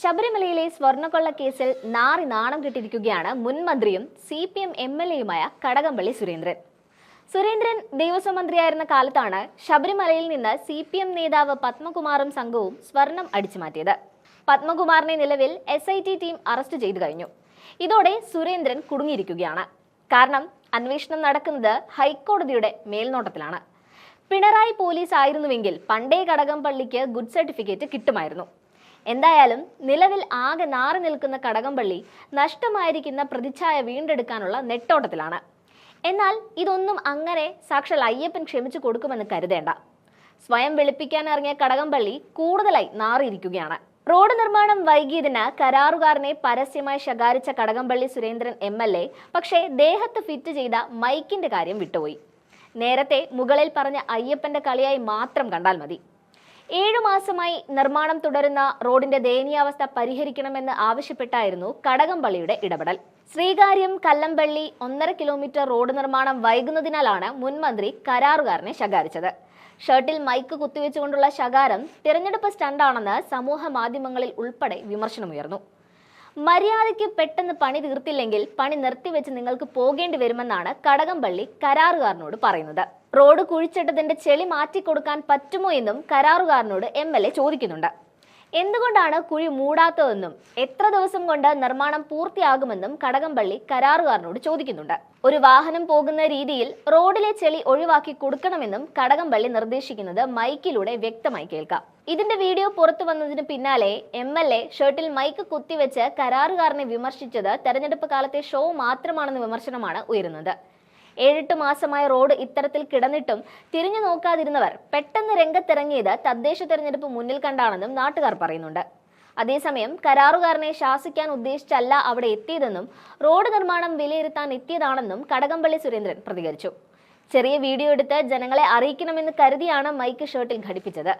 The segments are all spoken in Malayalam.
ശബരിമലയിലെ സ്വർണക്കൊള്ള കേസിൽ നാറി നാണം കിട്ടിയിരിക്കുകയാണ് മുൻ മന്ത്രിയും C P M M L എയുമായ Kadakampally Surendran. Surendran ദേവസ്വം മന്ത്രിയായിരുന്ന കാലത്താണ് ശബരിമലയിൽ നിന്ന് സി പി എം നേതാവ് പത്മകുമാറും സംഘവും സ്വർണം അടിച്ചുമാറ്റിയത് പത്മകുമാറിനെ നിലവിൽ S I T team arrest ചെയ്തു കഴിഞ്ഞു. ഇതോടെ സുരേന്ദ്രൻ കുടുങ്ങിയിരിക്കുകയാണ്. കാരണം അന്വേഷണം നടക്കുന്നത് ഹൈക്കോടതിയുടെ മേൽനോട്ടത്തിലാണ്. പിണറായി പോലീസ് ആയിരുന്നുവെങ്കിൽ പണ്ടേ കടകംപള്ളിക്ക് ഗുഡ് സർട്ടിഫിക്കറ്റ് കിട്ടുമായിരുന്നു. എന്തായാലും നിലവിൽ ആകെ നാറി നിൽക്കുന്ന കടകംപള്ളി നഷ്ടമായിരിക്കുന്ന പ്രതിച്ഛായ വീണ്ടെടുക്കാനുള്ള നെട്ടോട്ടത്തിലാണ്. എന്നാൽ ഇതൊന്നും അങ്ങനെ സാക്ഷാൽ അയ്യപ്പൻ ക്ഷമിച്ചു കൊടുക്കുമെന്ന് കരുതേണ്ട. സ്വയം വെളുപ്പിക്കാൻ ഇറങ്ങിയ കടകംപള്ളി കൂടുതലായി നാറിയിരിക്കുകയാണ്. റോഡ് നിർമ്മാണം വൈകിയതിന് കരാറുകാരനെ പരസ്യമായി ശകാരിച്ച Kadakampally Surendran M L A പക്ഷേ ദേഹത്ത് ഫിറ്റ് ചെയ്ത മൈക്കിന്റെ കാര്യം വിട്ടുപോയി. നേരത്തെ മുകളിൽ പറഞ്ഞ അയ്യപ്പന്റെ കളിയായി മാത്രം കണ്ടാൽ മതി. ഏഴു മാസമായി നിർമ്മാണം തുടരുന്ന റോഡിന്റെ ദയനീയാവസ്ഥ പരിഹരിക്കണമെന്ന് ആവശ്യപ്പെട്ടായിരുന്നു കടകംപള്ളിയുടെ ഇടപെടൽ. ശ്രീകാര്യം കല്ലമ്പള്ളി ഒന്നര കിലോമീറ്റർ റോഡ് നിർമ്മാണം വൈകുന്നതിനാലാണ് മുൻമന്ത്രി കരാറുകാരനെ ശകാരിച്ചത്. ഷർട്ടിൽ മൈക്ക് കുത്തിവെച്ചുകൊണ്ടുള്ള ശകാരം തിരഞ്ഞെടുപ്പ് സ്റ്റണ്ടാണെന്ന് സമൂഹ മാധ്യമങ്ങളിൽ ഉൾപ്പെടെ വിമർശനമുയർന്നു. മര്യാദയ്ക്ക് പെട്ടെന്ന് പണി തീർത്തില്ലെങ്കിൽ പണി നിർത്തിവെച്ച് നിങ്ങൾക്ക് പോകേണ്ടി വരുമെന്നാണ് കടകംപള്ളി കരാറുകാരനോട് പറയുന്നത്. റോഡ് കുഴിച്ചിട്ടതിന്റെ ചെളി മാറ്റിക്കൊടുക്കാൻ പറ്റുമോ എന്നും കരാറുകാരനോട് എം എൽ എ ചോദിക്കുന്നുണ്ട്. എന്തുകൊണ്ടാണ് കുഴി മൂടാത്തതെന്നും എത്ര ദിവസം കൊണ്ട് നിർമ്മാണം പൂർത്തിയാകുമെന്നും കടകംപള്ളി കരാറുകാരനോട് ചോദിക്കുന്നുണ്ട്. ഒരു വാഹനം പോകുന്ന രീതിയിൽ റോഡിലെ ചെളി ഒഴിവാക്കി കൊടുക്കണമെന്നും കടകംപള്ളി നിർദ്ദേശിക്കുന്നത് മൈക്കിലൂടെ വ്യക്തമായി കേൾക്കാം. ഇതിന്റെ വീഡിയോ പുറത്തു വന്നതിന് പിന്നാലെ എം എൽ എ ഷർട്ടിൽ മൈക്ക് കുത്തിവെച്ച് കരാറുകാരനെ വിമർശിച്ചത് തെരഞ്ഞെടുപ്പ് കാലത്തെ ഷോ മാത്രമാണെന്ന വിമർശനമാണ് ഉയരുന്നത്. ഏഴെട്ട് മാസമായ റോഡ് ഇത്തരത്തിൽ കിടന്നിട്ടും തിരിഞ്ഞു നോക്കാതിരുന്നവർ പെട്ടെന്ന് രംഗത്തിറങ്ങിയത് തദ്ദേശ തെരഞ്ഞെടുപ്പ് മുന്നിൽ കണ്ടാണെന്നും നാട്ടുകാർ പറയുന്നുണ്ട്. അതേസമയം കരാറുകാരനെ ശാസിക്കാൻ ഉദ്ദേശിച്ചല്ല അവിടെ എത്തിയതെന്നും റോഡ് നിർമ്മാണം വിലയിരുത്താൻ എത്തിയതാണെന്നും കടകംപള്ളി സുരേന്ദ്രൻ പ്രതികരിച്ചു. ചെറിയ വീഡിയോ എടുത്ത് ജനങ്ങളെ അറിയിക്കണമെന്ന് കരുതിയാണ് മൈക്ക് ഷർട്ടിൽ ഘടിപ്പിച്ചത്.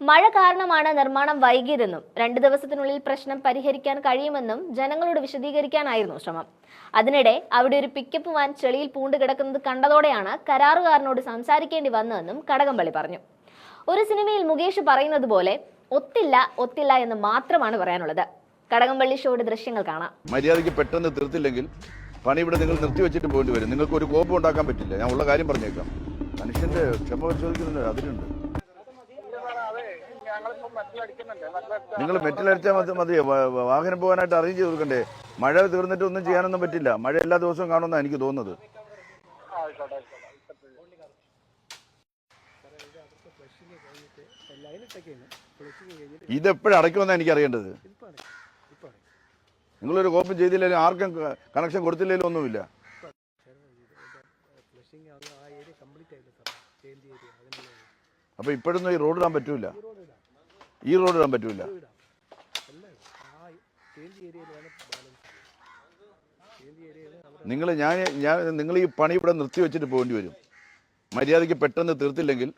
മഴ കാരണമാണ് നിർമ്മാണം വൈകിയതെന്നും രണ്ട് ദിവസത്തിനുള്ളിൽ പ്രശ്നം പരിഹരിക്കാൻ കഴിയുമെന്നും ജനങ്ങളോട് വിശദീകരിക്കാനായിരുന്നു ശ്രമം. അതിനിടെ അവിടെ ഒരു പിക്കപ്പ് വാൻ ചെളിയിൽ പൂണ്ട് കിടക്കുന്നത് കണ്ടതോടെയാണ് കരാറുകാരനോട് സംസാരിക്കേണ്ടി വന്നതെന്നും കടകംപള്ളി പറഞ്ഞു. ഒരു സിനിമയിൽ മുകേഷ് പറയുന്നത് പോലെ ഒത്തില്ല ഒത്തില്ല എന്ന് മാത്രമാണ് പറയാനുള്ളത്. കടകംപള്ളി ഷോയുടെ ദൃശ്യങ്ങൾ കാണാം. മര്യാദയ്ക്ക് പെട്ടെന്ന് തീർത്തില്ലെങ്കിൽ പണി ഇവിടെ നിങ്ങൾ നിർത്തി വെച്ചിട്ട് പോകേണ്ടി വരും. നിങ്ങൾക്ക് ഒരു കോപ്പം ഉണ്ടാക്കാൻ പറ്റില്ല. ഞാൻ ഉള്ള കാര്യം പറഞ്ഞേക്കാം. മനുഷ്യന്റെ ക്ഷമ പരിശോധിക്കുന്നുണ്ട് അതിലുണ്ട്. നിങ്ങൾ മെറ്റൽ അടിച്ചാൽ മതി വ- വ- വാഹനം പോകാനായിട്ട് അറേഞ്ച് ചെയ്ത് കൊടുക്കണ്ടേ? മഴ തീർന്നിട്ട് ഒന്നും ചെയ്യാനൊന്നും പറ്റില്ല. മഴ എല്ലാ ദിവസവും കാണുമെന്നാണ് എനിക്ക് തോന്നുന്നത്. ഇതെപ്പോഴും അടയ്ക്കുമെന്നാണ് എനിക്ക് അറിയേണ്ടത്. നിങ്ങളൊരു കോപ്പം ചെയ്തില്ലെങ്കിലും ആർക്കും കണക്ഷൻ കൊടുത്തില്ലെങ്കിലും ഒന്നുമില്ല. അപ്പൊ ഇപ്പോഴൊന്നും ഈ റോഡ് ഇടാൻ പറ്റൂല. ഈ റോഡ് ഇടാൻ പറ്റൂല. നിങ്ങൾ ഞാൻ ഞാൻ നിങ്ങൾ ഈ പണി ഇവിടെ നിർത്തി വെച്ചിട്ട് പോകേണ്ടി വരും. മര്യാദയ്ക്ക് പെട്ടെന്ന് തീർത്തില്ലെങ്കിൽ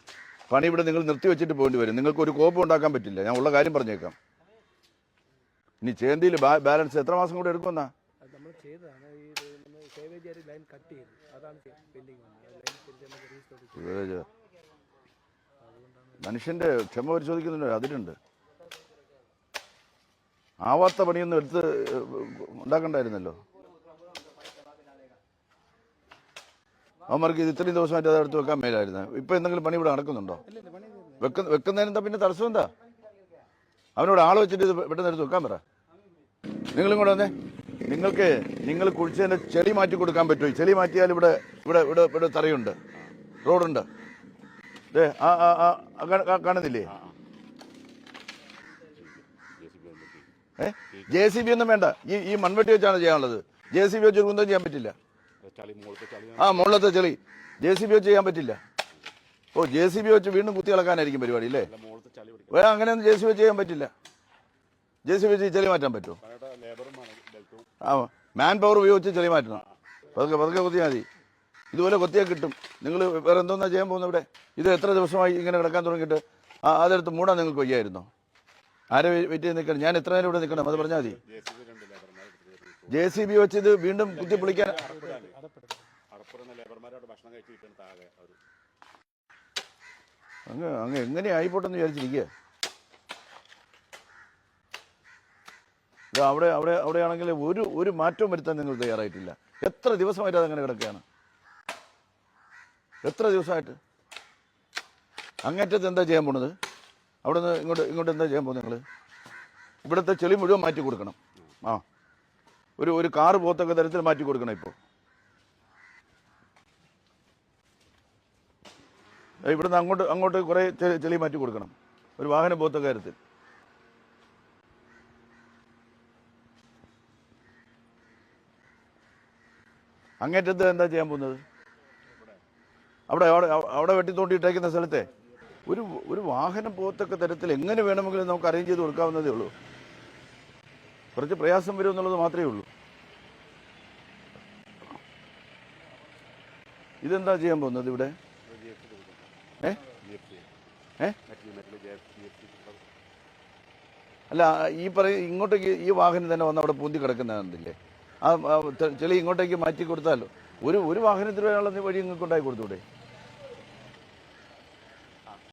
പണി ഇവിടെ നിങ്ങൾ നിർത്തി വെച്ചിട്ട് പോകേണ്ടി വരും. നിങ്ങൾക്ക് ഒരു കോപ്പം ഉണ്ടാക്കാൻ പറ്റില്ല. ഞാൻ ഉള്ള കാര്യം പറഞ്ഞേക്കാം. ഇനി ചേന്തിയിൽ ബാലൻസ് എത്ര മാസം കൂടെ എടുക്കുമെന്നാ അത് മനുഷ്യന്റെ ക്ഷമ പരിശോധിക്കുന്നുണ്ട് അതിലുണ്ട് ആവാത്ത പണിയൊന്നും എടുത്ത് ഉണ്ടാക്കണ്ടായിരുന്നല്ലോ. അവന്മാർക്ക് ഇത് ഇത്രയും ദിവസമായിട്ട് അത് എടുത്ത് വെക്കാൻ മേലായിരുന്നു. ഇപ്പൊ എന്തെങ്കിലും പണി ഇവിടെ നടക്കുന്നുണ്ടോ? വെക്കുന്ന വെക്കുന്നതിന് എന്താ പിന്നെ തടസ്സം എന്താ? അവനോട് ആൾ വെച്ചിട്ട് ഇത് പെട്ടെന്ന് എടുത്ത് വെക്കാൻ പറ. നിങ്ങളും കൂടെ വന്നേ. നിങ്ങൾക്ക് നിങ്ങൾ കുഴിച്ചതിന്റെ ചെളി മാറ്റി കൊടുക്കാൻ പറ്റുമോ? ചെളി മാറ്റിയാൽ ഇവിടെ ഇവിടെ ഇവിടെ ഇവിടെ തറയുണ്ട്. റോഡുണ്ട്. കാണുന്നില്ലേ? ഏ? ജെ സി ബി ഒന്നും വേണ്ട. ഈ ഈ മൺവെട്ടി വെച്ചാണ് ചെയ്യാനുള്ളത്. ജെ സി ബി വെച്ച് കുന്തം ചെയ്യാൻ പറ്റില്ല. ആ മുകളിലത്തെ ചെളി. ജെ സി ബി വെച്ച് ചെയ്യാൻ പറ്റില്ല. ഓ ജെ സി ബി വെച്ച് വീണ്ടും കുത്തി ഇളക്കാനായിരിക്കും പരിപാടി അല്ലേ? വേ അങ്ങനെയൊന്നും ജെ സി വെച്ച് ചെയ്യാൻ പറ്റില്ല. ജെ സി ബി വെച്ച് ചെളി മാറ്റാൻ പറ്റുമോ? ആ മാൻ പവർ ഉപയോഗിച്ച് ചെളി മാറ്റണം. പതുക്കെ പതുക്കെ കുത്തിയാൽ മതി. ഇതുപോലെ കൊത്തിയാൽ കിട്ടും. നിങ്ങൾ വേറെ എന്തോന്നാ ചെയ്യാൻ പോകുന്നത് ഇവിടെ? ഇത് എത്ര ദിവസമായി ഇങ്ങനെ കിടക്കാൻ തുടങ്ങിയിട്ട്? ആ അതെടുത്ത് മൂടാൻ നിങ്ങൾക്ക് വയ്യായിരുന്നോ? ആരെ വെയിറ്റ് ചെയ്ത് നിൽക്കണം? ഞാൻ എത്ര നേരം ഇവിടെ നിൽക്കണം? അത് പറഞ്ഞാൽ മതി. ജെ സി ബി വെച്ച് ഇത് വീണ്ടും കുത്തി പൊളിക്കാൻ അങ്ങ് അങ്ങ് എങ്ങനെ ആയിപ്പോട്ടെന്ന് വിചാരിച്ചിരിക്കുക അവിടെ അവിടെ അവിടെയാണെങ്കിൽ ഒരു ഒരു മാറ്റവും വരുത്താൻ നിങ്ങൾ തയ്യാറായിട്ടില്ല. എത്ര ദിവസമായിട്ട് അതങ്ങനെ കിടക്കുകയാണ്? എത്ര ദിവസമായിട്ട്? അങ്ങേറ്റത്ത് എന്താ ചെയ്യാൻ പോണത്? അവിടെ നിന്ന് ഇങ്ങോട്ട് ഇങ്ങോട്ട് എന്താ ചെയ്യാൻ പോകുന്നത് നിങ്ങൾ ഇവിടുത്തെ ചെളി മുഴുവൻ മാറ്റി കൊടുക്കണം. ആ. ഒരു ഒരു കാറ് പോത്തൊക്കെ തരത്തിൽ മാറ്റി കൊടുക്കണം ഇപ്പോൾ ഇവിടുന്ന് അങ്ങോട്ട് അങ്ങോട്ട് കുറേ ചെളി മാറ്റി കൊടുക്കണം. ഒരു വാഹനം പോത്ത കാര്യത്തിൽ അങ്ങേറ്റത്ത് എന്താ ചെയ്യാൻ പോകുന്നത്? അവിടെ അവിടെ അവിടെ വെട്ടി തോണ്ടിയിട്ടേക്കുന്ന സ്ഥലത്തെ. ഒരു ഒരു വാഹനം പോകത്തക്ക തരത്തിൽ എങ്ങനെ വേണമെങ്കിലും നമുക്ക് അറേഞ്ച് ചെയ്ത് കൊടുക്കാവുന്നതേ ഉള്ളൂ. കുറച്ച് പ്രയാസം വരും എന്നുള്ളത് മാത്രമേ ഉള്ളൂ. ഇതെന്താ ചെയ്യാൻ പോകുന്നത് ഇവിടെ? അല്ല ഈ പറയ ഇങ്ങോട്ടേക്ക് ഈ വാഹനം തന്നെ വന്ന് അവിടെ പൂന്തി കിടക്കുന്നതല്ലേ ആ ആ, ചെളി ഇങ്ങോട്ടേക്ക് മാറ്റി കൊടുത്താലോ? ഒരു ഒരു വാഹനത്തിൽ വരാനുള്ള വഴി നിങ്ങൾക്ക് ഉണ്ടാക്കി കൊടുത്തൂടെ?